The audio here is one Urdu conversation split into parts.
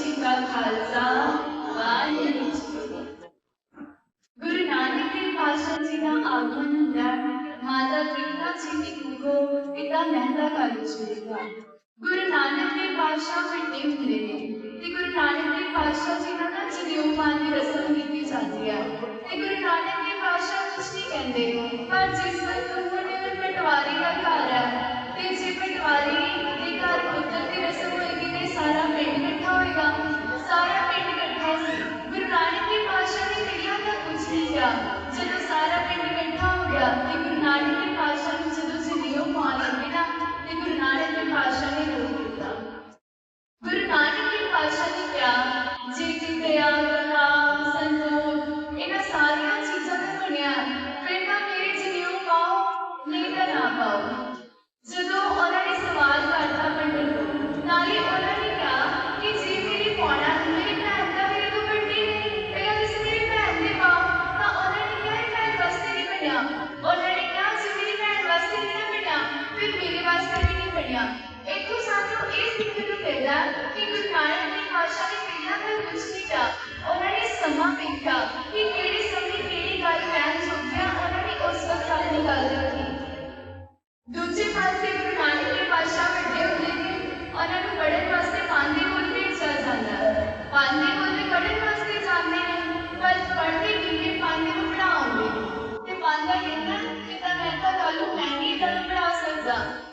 گشاہ گرو نانک دیو پاشا جی جیوان 是的。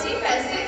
technology present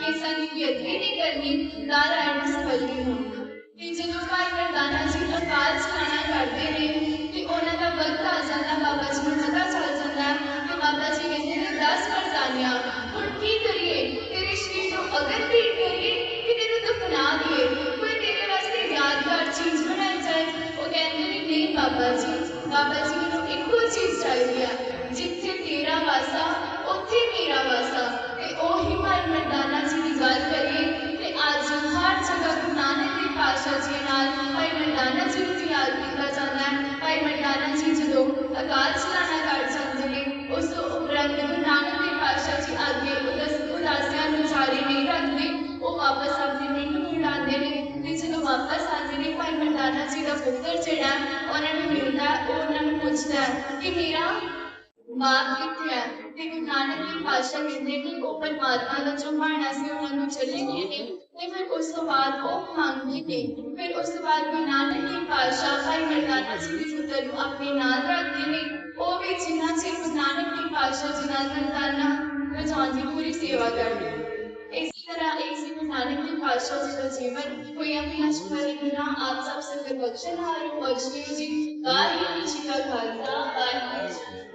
اپنا دے واسطے یادگار چیز بنا جائے وہ نہیں بابا جی بابا جی میرے کو چیز چاہیے جتنے تیرا واسا اتنے تیرا واسا بھائی مردانا جاری نہیں کرتے وہ واپس آپ موڑ آتے جلد واپس آتے ہیں ملدانا جی کا پتر جہاں ملتا ہے اور میرا پوری سیو اسی طرح ایک سی کے پاس گیو جی کا نیچی واحد نیچی